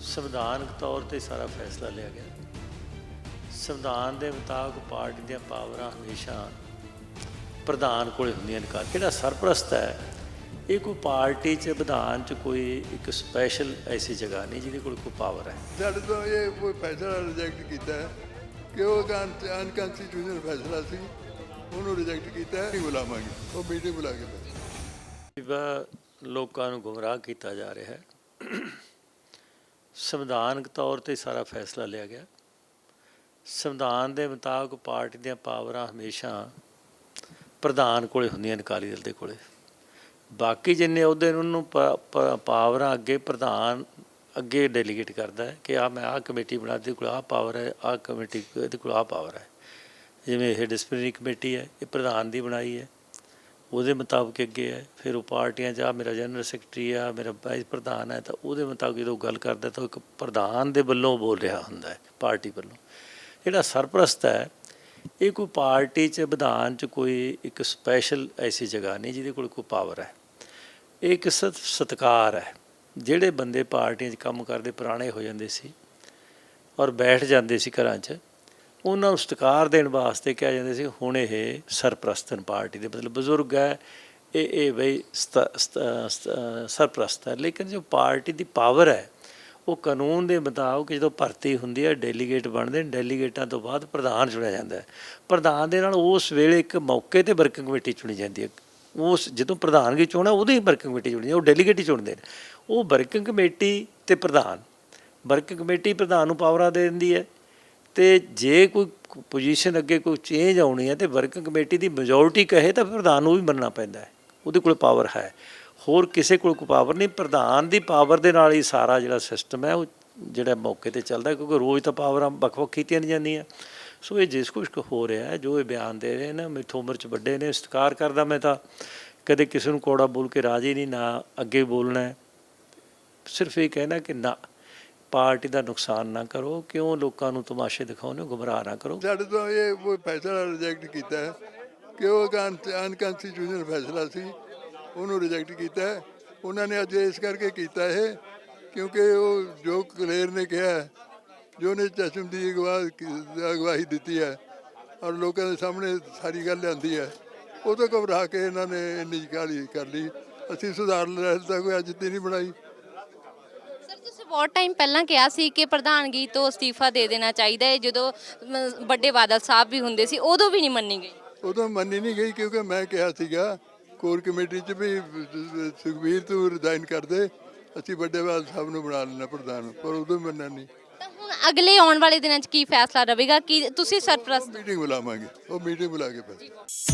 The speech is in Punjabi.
ਸੰਵਿਧਾਨਕ ਤੌਰ ਤੇ ਸਾਰਾ ਫੈਸਲਾ ਲਿਆ ਗਿਆ। ਸੰਵਿਧਾਨ ਦੇ ਮੁਤਾਬਕ ਪਾਰਟੀ ਦੀਆਂ ਪਾਵਰਾਂ ਹਮੇਸ਼ਾ ਪ੍ਰਧਾਨ ਕੋਲੇ ਹੁੰਦੀਆਂ ਨੇ ਕਿਹੜਾ ਸਰਪ੍ਰਸਤ ਹੈ ਇਹ ਕੋਈ ਪਾਰਟੀ 'ਚ ਵਿਧਾਨ 'ਚ ਕੋਈ ਇੱਕ ਸਪੈਸ਼ਲ ਐਸੀ ਜਗ੍ਹਾ ਨਹੀਂ ਜਿਹਦੇ ਕੋਲ ਕੋਈ ਪਾਵਰ ਹੈ। ਸਾਡੇ ਤੋਂ ਇਹ ਕੋਈ ਫੈਸਲਾ ਰਿਜੈਕਟ ਕੀਤਾ ਹੈ ਕਿ ਉਹ ਅਨਕਨਸਟੀਟਿਊਸ਼ਨਲ ਫੈਸਲਾ ਸੀ ਉਹਨੂੰ ਰਿਜੈਕਟ ਕੀਤਾ ਹੈ ਬੁਲਾਵਾਂਗੇ ਉਹ ਮੀਟਿੰਗ ਬੁਲਾ ਕੇ ਲੋਕਾਂ ਨੂੰ ਗੁੰਮਰਾਹ ਕੀਤਾ ਜਾ ਰਿਹਾ ਹੈ। ਸੰਵਿਧਾਨਕ ਤੌਰ ਤੇ ਸਾਰਾ ਫੈਸਲਾ ਲਿਆ ਗਿਆ। ਸੰਵਿਧਾਨ ਦੇ ਮੁਤਾਬਕ ਪਾਰਟੀ ਦੀਆਂ ਪਾਵਰਾਂ ਹਮੇਸ਼ਾ ਪ੍ਰਧਾਨ ਕੋਲੇ ਹੁੰਦੀਆਂ ਨੇ, ਅਕਾਲੀ ਦਲ ਦੇ ਕੋਲੇ। ਬਾਕੀ ਜਿੰਨੇ ਅਹੁਦੇ ਨੇ, ਉਹਨੂੰ ਪ- ਪ- ਪਾਵਰਾਂ ਅੱਗੇ ਪ੍ਰਧਾਨ ਅੱਗੇ ਡੈਲੀਗੇਟ ਕਰਦਾ ਹੈ ਕਿ ਆ ਮੈਂ ਆਹ ਕਮੇਟੀ ਬਣਾ ਦੇ ਕੋਲ ਆਹ ਪਾਵਰ ਹੈ, ਆਹ ਕਮੇਟੀ ਦੇ ਕੋਲ ਆਹ ਪਾਵਰ ਹੈ। ਜਿਵੇਂ ਇਹ ਡਿਸਪਲਿਨਰੀ ਕਮੇਟੀ ਹੈ, ਇਹ ਪ੍ਰਧਾਨ ਦੀ ਬਣਾਈ ਹੈ। ਉਹਦੇ ਮੁਤਾਬਕ ਅੱਗੇ ਹੈ, ਫਿਰ ਉਹ ਪਾਰਟੀਆਂ 'ਚ ਆ ਮੇਰਾ ਜਨਰਲ ਸੈਕਟਰੀ ਆ, ਮੇਰਾ ਵਾਈਸ ਪ੍ਰਧਾਨ ਹੈ, ਤਾਂ ਉਹਦੇ ਮੁਤਾਬਕ ਜਦੋਂ ਗੱਲ ਕਰਦਾ ਤਾਂ ਉਹ ਇੱਕ ਪ੍ਰਧਾਨ ਦੇ ਵੱਲੋਂ ਬੋਲ ਰਿਹਾ ਹੁੰਦਾ ਹੈ, ਪਾਰਟੀ ਵੱਲੋਂ। ਜਿਹੜਾ ਸਰਪ੍ਰਸਤ ਹੈ, ਇਹ ਕੋਈ ਪਾਰਟੀ 'ਚ ਵਿਧਾਨ 'ਚ ਕੋਈ ਇੱਕ ਸਪੈਸ਼ਲ ਐਸੀ ਜਗ੍ਹਾ ਨਹੀਂ ਜਿਹਦੇ ਕੋਲ ਕੋਈ ਪਾਵਰ ਹੈ। ਇਹ ਇੱਕ ਸਤ- ਸਤਿਕਾਰ ਹੈ। ਜਿਹੜੇ ਬੰਦੇ ਪਾਰਟੀਆਂ 'ਚ ਕੰਮ ਕਰਦੇ, ਪੁਰਾਣੇ ਹੋ ਜਾਂਦੇ ਸੀ ਔਰ ਬੈਠ ਜਾਂਦੇ ਸੀ ਘਰਾਂ 'ਚ ਉਹਨਾਂ ਨੂੰ ਸਤਿਕਾਰ ਦੇਣ ਵਾਸਤੇ ਕਿਹਾ ਜਾਂਦਾ ਸੀ, ਹੁਣ ਇਹ ਸਰਪ੍ਰਸਤਨ ਪਾਰਟੀ ਦੇ ਮਤਲਬ ਬਜ਼ੁਰਗ ਹੈ, ਇਹ ਇਹ ਬਈ ਸਤ- ਸਤ- ਸਰਪ੍ਰਸਤ ਹੈ, ਲੇਕਿਨ ਜੋ ਪਾਰਟੀ ਦੀ ਪਾਵਰ ਹੈ, ਉਹ ਕਾਨੂੰਨ ਦੇ ਮੁਤਾਬਕ ਜਦੋਂ ਭਰਤੀ ਹੁੰਦੀ ਹੈ, ਡੈਲੀਗੇਟ ਬਣਦੇ ਨੇ, ਡੈਲੀਗੇਟਾਂ ਤੋਂ ਬਾਅਦ ਪ੍ਰਧਾਨ ਚੁਣਿਆ ਜਾਂਦਾ ਹੈ। ਪ੍ਰਧਾਨ ਦੇ ਨਾਲ ਉਸ ਵੇਲੇ ਇੱਕ ਮੌਕੇ ਤੇ ਵਰਕਿੰਗ ਕਮੇਟੀ ਚੁਣੀ ਜਾਂਦੀ ਹੈ। ਉਸ ਜਦੋਂ ਪ੍ਰਧਾਨਗੀ ਚੋਣਾ ਉਹਦੀ ਵਰਕਿੰਗ ਕਮੇਟੀ ਚੁਣੀ ਜਾਂਦੀ ਉਹ ਡੈਲੀਗੇਟ ਹੀ ਚੁਣਦੇ ਨੇ। ਉਹ ਵਰਕਿੰਗ ਕਮੇਟੀ ਤੇ ਪ੍ਰਧਾਨ, ਵਰਕਿੰਗ ਕਮੇਟੀ ਪ੍ਰਧਾਨ ਨੂੰ ਪਾਵਰਾਂ ਦੇ ਦਿੰਦੀ ਹੈ ਤੇ ਜੇ ਕੋਈ ਪੋਜੀਸ਼ਨ ਅੱਗੇ ਕੋਈ ਚੇਂਜ ਆਉਣੀ ਹੈ ਤੇ ਵਰਕਿੰਗ ਕਮੇਟੀ ਦੀ ਮੈਜੋਰਟੀ ਕਹੇ ਤਾਂ ਪ੍ਰਧਾਨ ਨੂੰ ਵੀ ਮੰਨਣਾ ਪੈਂਦਾ ਹੈ। ਉਹਦੇ ਕੋਲ ਪਾਵਰ ਹੈ। ਹੋਰ ਕਿਸੇ ਕੋਲ ਕੋਈ ਪਾਵਰ ਨਹੀਂ। ਪ੍ਰਧਾਨ ਦੀ ਪਾਵਰ ਦੇ ਨਾਲ ਹੀ ਸਾਰਾ ਜਿਹੜਾ ਸਿਸਟਮ ਹੈ ਉਹ ਜਿਹੜਾ ਮੌਕੇ ਤੇ ਚੱਲਦਾ ਕਿਉਂਕਿ ਰੋਜ਼ ਤਾਂ ਪਾਵਰਾਂ ਵੱਖ-ਵੱਖ ਕੀਤੀਆਂ ਨਹੀਂ ਜਾਂਦੀਆਂ। ਸੋ ਇਹ ਜਿਸ ਕੁਛ ਕੁ ਹੋ ਰਿਹਾ ਹੈ, ਜੋ ਇਹ ਬਿਆਨ ਦੇ ਰਹੇ ਨੇ, ਮੈਥੋਂ ਉਮਰ ਚ ਵੱਡੇ ਨੇ, ਸਤਿਕਾਰ ਕਰਦਾ ਮੈਂ ਤਾਂ। ਕਦੇ ਕਿਸੇ ਨੂੰ ਕੋੜਾ ਬੋਲ ਕੇ ਰਾਜੀ ਨਹੀਂ, ਨਾ ਅੱਗੇ ਬੋਲਣਾ ਸਿਰਫ ਇਹ ਕਹਿਣਾ ਕਿ ਨਾ ਪਾਰਟੀ ਦਾ ਨੁਕਸਾਨ ਨਾ ਕਰੋ, ਕਿਉਂ ਲੋਕਾਂ ਨੂੰ ਤਮਾਸ਼ੇ ਦਿਖਾਉਂਦੇ ਹੋ? ਗੁੰਮਰਾਹ ਨਾ ਕਰੋ। ਸਾਡੇ ਤੋਂ ਇਹ ਕੋਈ ਫੈਸਲਾ ਰਿਜੈਕਟ ਕੀਤਾ ਹੈ ਕਿ ਉਹ ਅਨਕਨਸਟੀਟਿਊਸ਼ਨਲ ਫੈਸਲਾ ਸੀ, ਉਹਨੂੰ ਰਿਜੈਕਟ ਕੀਤਾ ਹੈ। ਉਹਨਾਂ ਨੇ ਅੱਜ ਇਸ ਕਰਕੇ ਕੀਤਾ ਇਹ, ਕਿਉਂਕਿ ਉਹ ਜੋ ਕਲੇਰ ਨੇ ਕਿਹਾ ਜੋ ਨੇ ਚਸ਼ਮ ਦੀ ਅਗਵਾ ਅਗਵਾਈ ਦਿੱਤੀ ਹੈ, ਔਰ ਲੋਕਾਂ ਦੇ ਸਾਹਮਣੇ ਸਾਰੀ ਗੱਲ ਲਿਆਂਦੀ ਹੈ, ਉਹ ਤੋਂ ਘਬਰਾ ਕੇ ਇਹਨਾਂ ਨੇ ਇੰਨੀ ਕਾਹਲੀ ਕਰ ਲਈ। ਅਸੀਂ ਸੁਧਾਰ ਲੈ ਤਾਂ ਕੋਈ ਅੱਜ ਤੇ ਨਹੀਂ ਬਣਾਈ। ਬਹੁਤ ਟਾਈਮ ਪਹਿਲਾਂ ਕਿਹਾ ਸੀ ਕਿ ਪ੍ਰਧਾਨਗੀ ਤੋਂ ਅਸਤੀਫਾ ਦੇ ਦੇਣਾ ਚਾਹੀਦਾ ਹੈ। ਜਦੋਂ ਮ, ਵੱਡੇ ਬਾਦਲ ਸਾਹਿਬ ਵੀ ਹੁੰਦੇ ਸੀ ਉਦੋਂ ਵੀ ਨਹੀਂ ਮੰਨੀ ਗਈ। ਉਦੋਂ ਮੰਨੀ ਨਹੀਂ ਗਈ ਕਿਉਂਕਿ ਮੈਂ ਕਿਹਾ ਸੀਗਾ ਕੋਰ ਕਮੇਟੀ 'ਚ ਵੀ ਸੁਖਬੀਰ ਤੂੰ ਰਿਜ਼ਾਈਨ ਕਰ ਦੇ ਅਸੀਂ ਵੱਡੇ ਬਾਦ ਸਾਹਿਬ ਨੂੰ ਬਣਾ ਲੈਣਾ ਪ੍ਰਧਾਨ ਪਰ ਉਦੋਂ ਮੰਨਿਆ ਨਹੀਂ। ਤਾਂ ਹੁਣ ਅਗਲੇ ਆਉਣ ਵਾਲੇ ਦਿਨਾਂ 'ਚ ਕੀ ਫੈਸਲਾ ਰਹੇਗਾ? ਕਿ ਤੁਸੀਂ ਸਰਪ੍ਰਸਤ ਮੀਟਿੰਗ ਬੁਲਾਵਾਂਗੇ ਉਹ ਮੀਟਿੰਗ ਬੁਲਾ ਕੇ ਬਸ